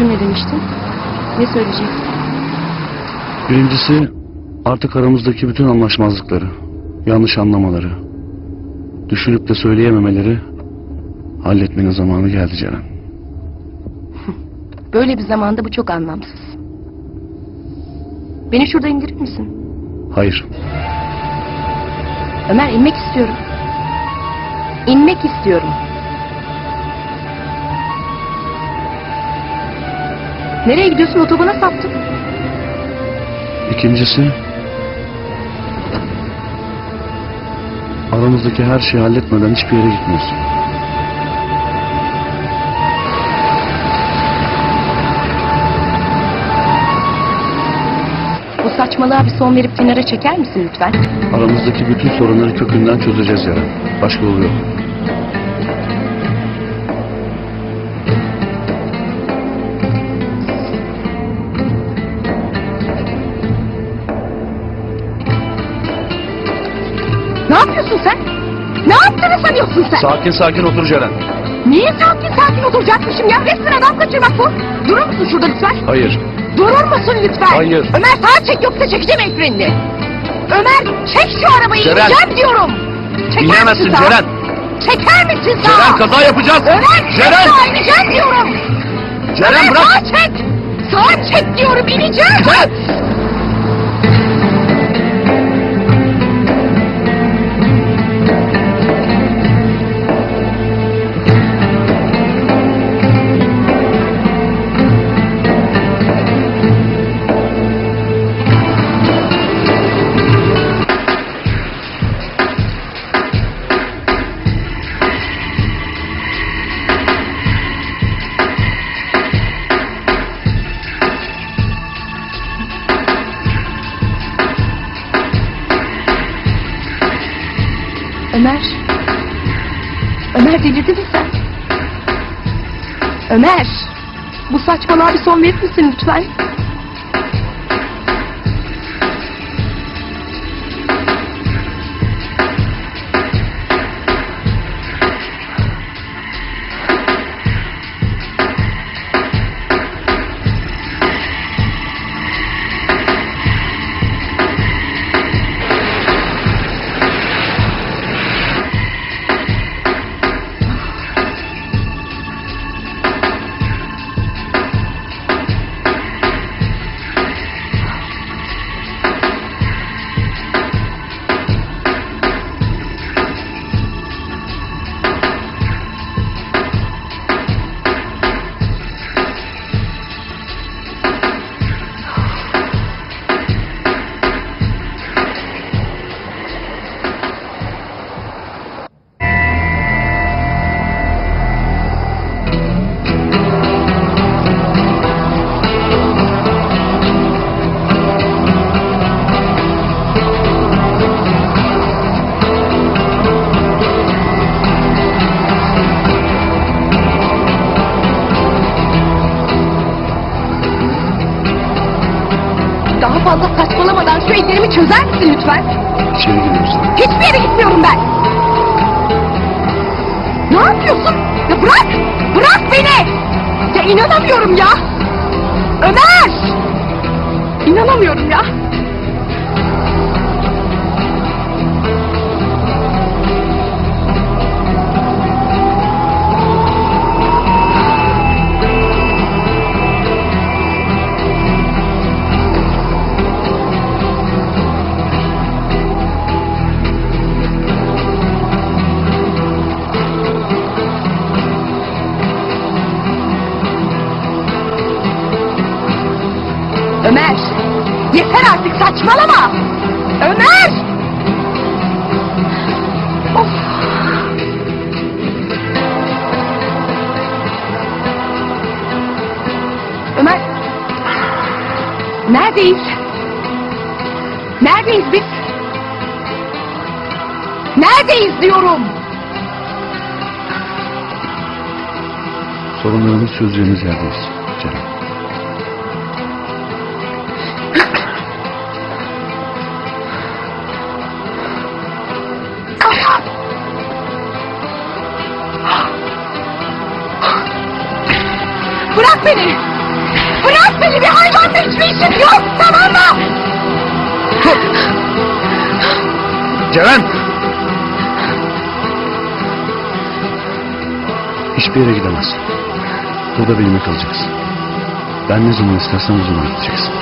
Cümle demiştin. Ne söyleyeceksin? Birincisi artık aramızdaki bütün anlaşmazlıkları, yanlış anlamaları, düşünüp de söyleyememeleri halletmenin zamanı geldi Ceren. Böyle bir zamanda bu çok anlamsız. Beni şurada indirir misin? Hayır, Ömer inmek istiyorum. İnmek istiyorum. Nereye gidiyorsun? Otobana saptın. İkincisi aramızdaki her şeyi halletmeden hiçbir yere gitmiyorsun. Bu saçmalığa bir son verip kenara çeker misin lütfen? Aramızdaki bütün sorunları kökünden çözeceğiz Ceren. Başka yolu yok. Yapıyorsun sen? Ne yaptığını sanıyorsun sen? Sakin sakin otur Ceren. Niye sakin sakin oturacakmışım ya? Resmen adam kaçırmak bu. Durur musun şurada lütfen? Hayır. Durur musun lütfen? Hayır. Ömer sağa çek yoksa çekeceğim el frenini. Ömer çek şu arabayı Ceren. ineceğim diyorum. Çeker İnemezsin misin? Ceren. Çeker misin sağa? Ceren kaza yapacağız. Ömer Ceren. sağa ineceğim diyorum. Ceren Ömer bırak. sağa çek. Sağa çek diyorum ineceğim. Ceren. Ömer. Ömer delirdin mi sen? Ömer. Bu saçmalığa bir son verir misin lütfen? Şu ellerimi çözer misin lütfen? İçeri giriyoruz. Hiçbir yere gitmiyorum ben. Ne yapıyorsun? Ya bırak! Bırak beni! Ya inanamıyorum ya! Ömer! İnanamıyorum ya! Ömer! Yeter artık saçmalama! Ömer! Of! Ömer! Neredeyiz? Neredeyiz biz? Neredeyiz diyorum? Sorunlarımızı çözeceğimiz yerdeyiz Ceren. Bırak beni. Bırak beni bir hayvanla hiçbir işim yok tamam mı? Ceren! Hiçbir yere gidemezsin. Burada benimle kalacaksın. Ben ne zaman istersen o zaman gideceksin.